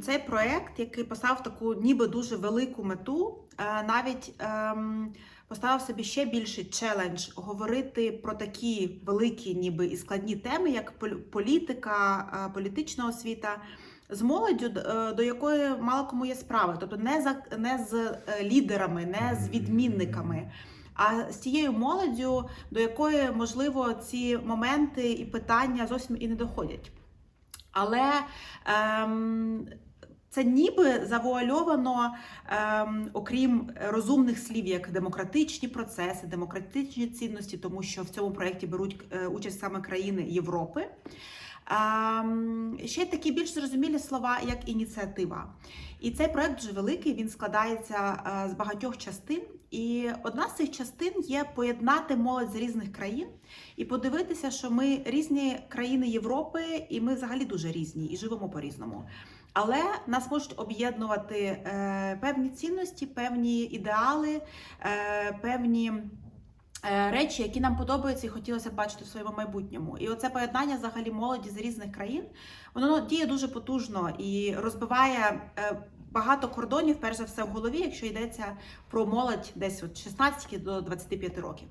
цей проект, який поставив таку ніби дуже велику мету, е, навіть ем, поставив собі ще більший челендж говорити про такі великі, ніби і складні теми, як політика, е, політична освіта. З молоддю, е, до якої мало кому є справи, тобто не за не з лідерами, не з відмінниками, а з тією молоддю, до якої можливо ці моменти і питання зовсім і не доходять. Але ем, це ніби завуальовано, ем, окрім розумних слів, як демократичні процеси, демократичні цінності, тому що в цьому проєкті беруть е, участь саме країни Європи. Ем, ще такі більш зрозумілі слова, як ініціатива. І цей проект дуже великий, він складається е, з багатьох частин. І одна з цих частин є поєднати молодь з різних країн і подивитися, що ми різні країни Європи, і ми взагалі дуже різні і живемо по-різному. Але нас можуть об'єднувати е, певні цінності, певні ідеали, е, певні. е, Речі, які нам подобаються і хотілося б бачити в своєму майбутньому, і оце поєднання взагалі молоді з різних країн, воно діє дуже потужно і розбиває багато кордонів, перш за все в голові, якщо йдеться про молодь десь від 16 до 25 років.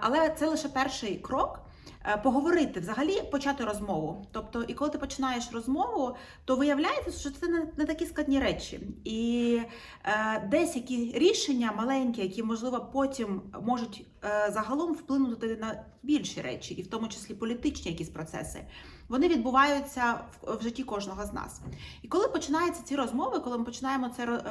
Але це лише перший крок. Е, Поговорити, взагалі почати розмову. Тобто, і коли ти починаєш розмову, то виявляється, що це не, такі складні речі. І е, десь які рішення маленькі, які можливо потім можуть е, загалом вплинути на більші речі, і в тому числі політичні якісь процеси, вони відбуваються в, в житті кожного з нас. І коли починаються ці розмови, коли ми починаємо це е,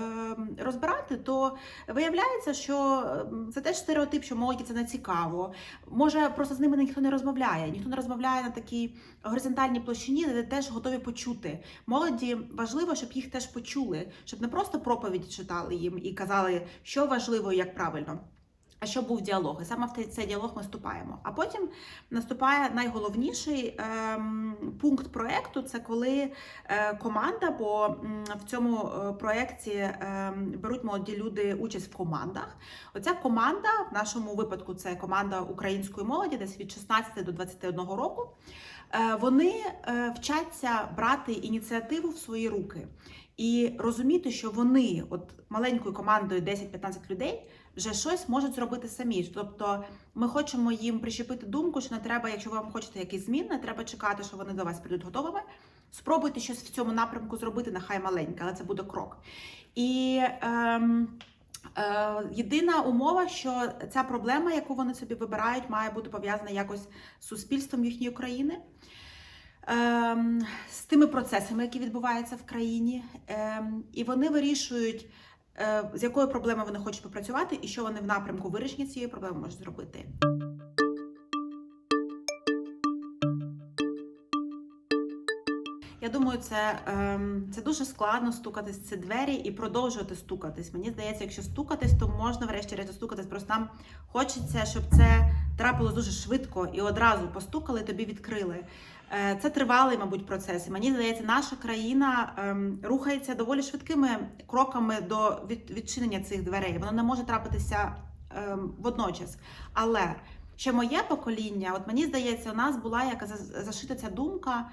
розбирати, то виявляється, що це теж стереотип, що молоді це не цікаво. Може, просто з ними ніхто не розмовляє, ніхто не розмовляє на такій горизонтальній площині, де теж готові почути. Молоді важливо, щоб їх теж почули, щоб не просто проповіді читали їм і казали, що важливо і як правильно. А щоб був діалог, і саме в цей- діалог ми вступаємо. А потім наступає найголовніший ем, пункт проекту це коли е, команда, бо в цьому е, проєкті ем, беруть молоді люди участь в командах. Оця команда, в нашому випадку, це команда української молоді, десь від 16 до 21 року. Е, Вони вчаться брати ініціативу в свої руки і розуміти, що вони, от маленькою командою 10-15 людей, вже щось можуть зробити самі. Тобто ми хочемо їм прищепити думку, що не треба, якщо ви вам хочете якісь змін, не треба чекати, що вони до вас прийдуть готовими. Спробуйте щось в цьому напрямку зробити, нехай маленьке, але це буде крок. І ем, е, єдина умова, що ця проблема, яку вони собі вибирають, має бути пов'язана якось з суспільством їхньої країни. Ем, з тими процесами, які відбуваються в країні, ем, і вони вирішують, з якою проблемою вони хочуть попрацювати, і що вони в напрямку вирішення цієї проблеми можуть зробити. Я думаю, це, ем, це дуже складно стукатись в ці двері і продовжувати стукатись. Мені здається, якщо стукатись, то можна врешті-решт стукатись. Просто нам хочеться, щоб це трапилось дуже швидко і одразу постукали, тобі відкрили. Е, Це тривалий, мабуть, процес. І мені здається, наша країна ем, рухається доволі швидкими кроками до від, відчинення цих дверей. Воно не може трапитися ем, водночас. Але ще моє покоління, от мені здається, у нас була яка зашита ця думка.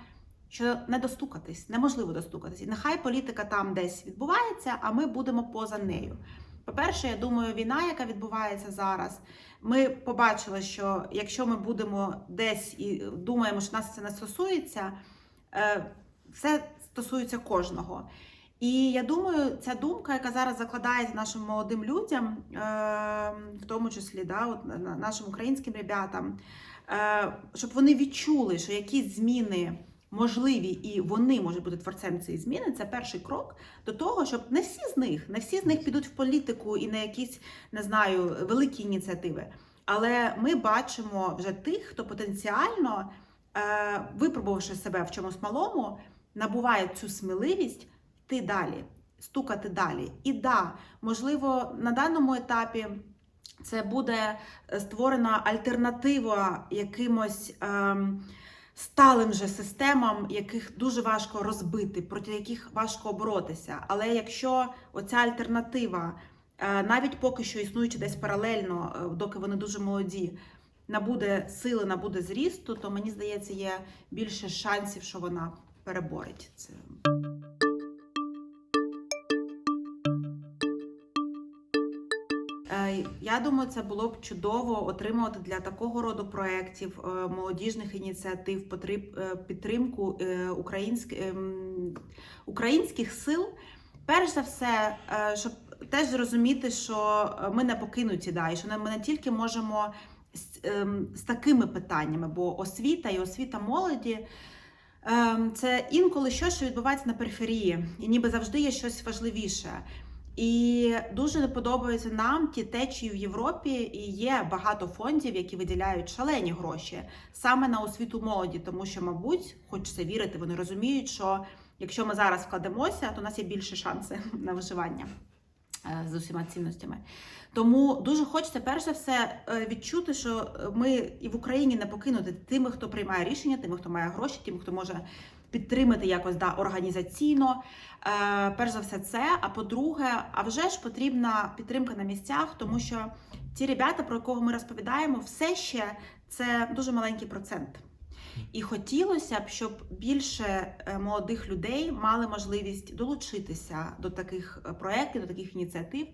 Що не достукатись, неможливо достукатись. І нехай політика там десь відбувається, а ми будемо поза нею. По-перше, я думаю, війна, яка відбувається зараз, ми побачили, що якщо ми будемо десь і думаємо, що нас це не стосується, е, все стосується кожного. І я думаю, ця думка, яка зараз закладається нашим молодим людям, е, в тому числі да, от, на- на- нашим українським ребятам, е, щоб вони відчули, що якісь зміни можливі і вони можуть бути творцем цієї зміни, це перший крок до того, щоб не всі з них, не всі з них підуть в політику і на якісь, не знаю, великі ініціативи. Але ми бачимо вже тих, хто потенціально, е, випробувавши себе в чомусь малому, набуває цю сміливість йти далі, стукати далі. І да, можливо, на даному етапі. Це буде е, створена альтернатива якимось ем, сталим же системам, яких дуже важко розбити, проти яких важко боротися. Але якщо оця альтернатива, е, навіть поки що існуючи десь паралельно, е, доки вони дуже молоді, набуде сили, набуде зрісту, то мені здається, є більше шансів, що вона переборить це. Я думаю, це було б чудово отримувати для такого роду проєктів, е, молодіжних ініціатив, е, підтримку е, українськ, ем, українських сил. Перш за все, щоб теж зрозуміти, що ми не покинуті, да, і що ми не тільки можемо з, ем, такими питаннями, бо освіта і освіта молоді. ем, Це інколи щось, що відбувається на периферії, і ніби завжди є щось важливіше. І дуже не подобаються нам ті течії в Європі, і є багато фондів, які виділяють шалені гроші саме на освіту молоді, тому що, мабуть, хочеться вірити, вони розуміють, що якщо ми зараз вкладемося, то у нас є більше шанси на виживання з усіма цінностями. Тому дуже хочеться перш за все е, відчути, що ми і в Україні не покинути тими, хто приймає рішення, тими, хто має гроші, тим, хто може підтримати якось да, організаційно. Е, перш за все, це. А по-друге, а вже ж потрібна підтримка на місцях, тому що ті ребята, про кого ми розповідаємо, все ще це дуже маленький процент. І хотілося б, щоб більше е, молодих людей мали можливість долучитися до таких е, проєктів, до таких ініціатив.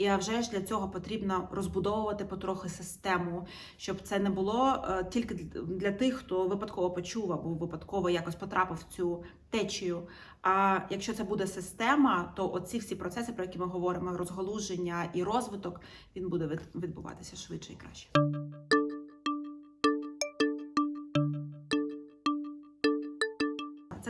І а вже ж для цього потрібно розбудовувати потрохи систему, щоб це не було е, тільки для тих, хто випадково почув або випадково якось потрапив в цю течію. А якщо це буде система, то оці всі процеси, про які ми говоримо, розголуження і розвиток, він буде відбуватися швидше і краще.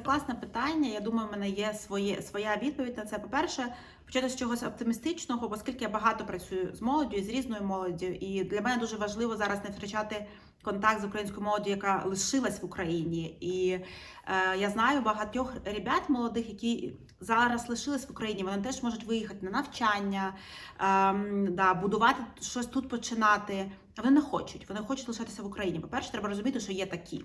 Це класне питання. Я думаю, в мене є своє, своя відповідь на це. По-перше, почати з чогось оптимістичного, оскільки я багато працюю з молоддю з різною молоддю. І для мене дуже важливо зараз не втрачати контакт з українською молоддю, яка лишилась в Україні. І е, я знаю багатьох ребят молодих, які зараз лишились в Україні. Вони теж можуть виїхати на навчання, ем, да, будувати щось тут починати. Вони не хочуть. Вони хочуть лишатися в Україні. По-перше, треба розуміти, що є такі.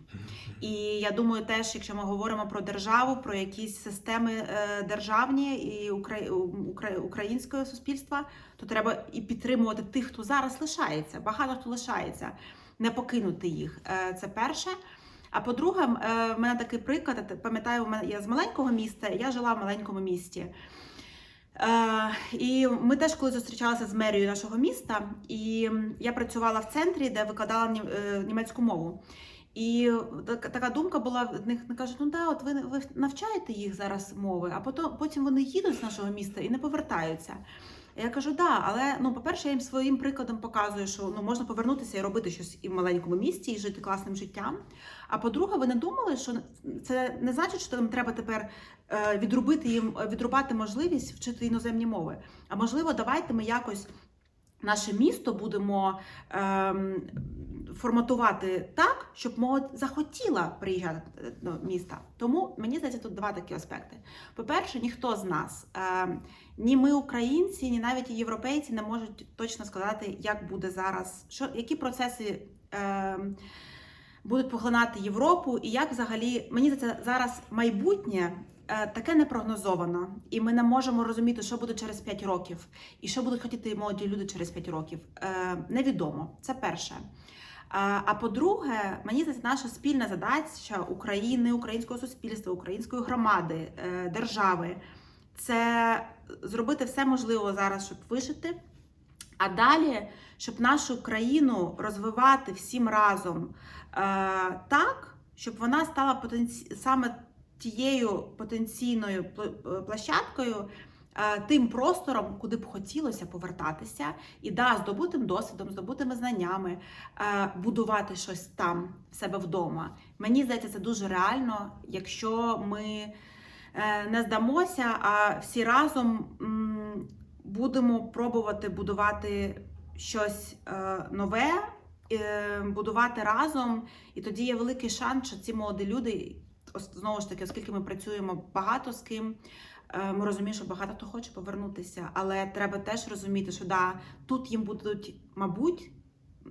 І я думаю, теж, якщо ми говоримо про державу, про якісь системи е, державні і укра- укра- українського суспільства, то треба і підтримувати тих, хто зараз лишається. Багато хто лишається, не покинути їх. Е, Це перше. А по-друге, е, в мене такий приклад. Пам'ятаю, я з маленького міста, я жила в маленькому місті. Е, і ми теж коли зустрічалися з мерією нашого міста, і я працювала в центрі, де викладала німецьку мову. І така, думка була в них, вони кажуть, ну да, от ви, ви навчаєте їх зараз мови, а потім вони їдуть з нашого міста і не повертаються. Я кажу, да, але ну, по-перше, я їм своїм прикладом показую, що ну можна повернутися і робити щось і в маленькому місті, і жити класним життям. А по-друге, ви не думали, що це не значить, що нам треба тепер е, відрубити їм відрубати можливість вчити іноземні мови. А можливо, давайте ми якось наше місто будемо ем, форматувати так, щоб молодь захотіла приїжджати до міста. Тому мені здається, тут два такі аспекти. По-перше, ніхто з нас, ем, ні ми, українці, ні навіть європейці, не можуть точно сказати, як буде зараз, що які процеси. ем, Будуть поглинати Європу, і як взагалі мені здається, зараз майбутнє е, таке непрогнозовано, і ми не можемо розуміти, що буде через 5 років, і що будуть хотіти молоді люди через 5 років. Е, Невідомо. Це перше. А, А по-друге, мені здається, наша спільна задача України, українського суспільства, української громади, е, держави це зробити все можливе зараз, щоб вижити. А далі, щоб нашу країну розвивати всім разом е, так, щоб вона стала потенці... саме тією потенційною пл- площадкою, е, тим простором, куди б хотілося повертатися, і да, здобутим досвідом, здобутими знаннями, е, будувати щось там в себе вдома. Мені здається, це дуже реально, якщо ми е, не здамося, а всі разом. Будемо пробувати будувати щось е, нове, е, будувати разом. І тоді є великий шанс, що ці молоді люди, знову ж таки, оскільки ми працюємо багато з ким. е, Ми розуміємо, що багато хто хоче повернутися, але треба теж розуміти, що да, тут їм будуть, мабуть,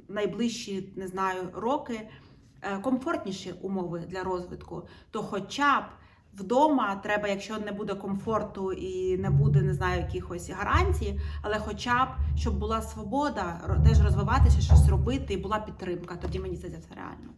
найближчі не знаю, роки комфортніші умови для розвитку. То, хоча б вдома треба, якщо не буде комфорту і не буде, не знаю, якихось гарантій, але хоча б щоб була свобода теж розвиватися, щось робити, і була підтримка. Тоді мені це реально.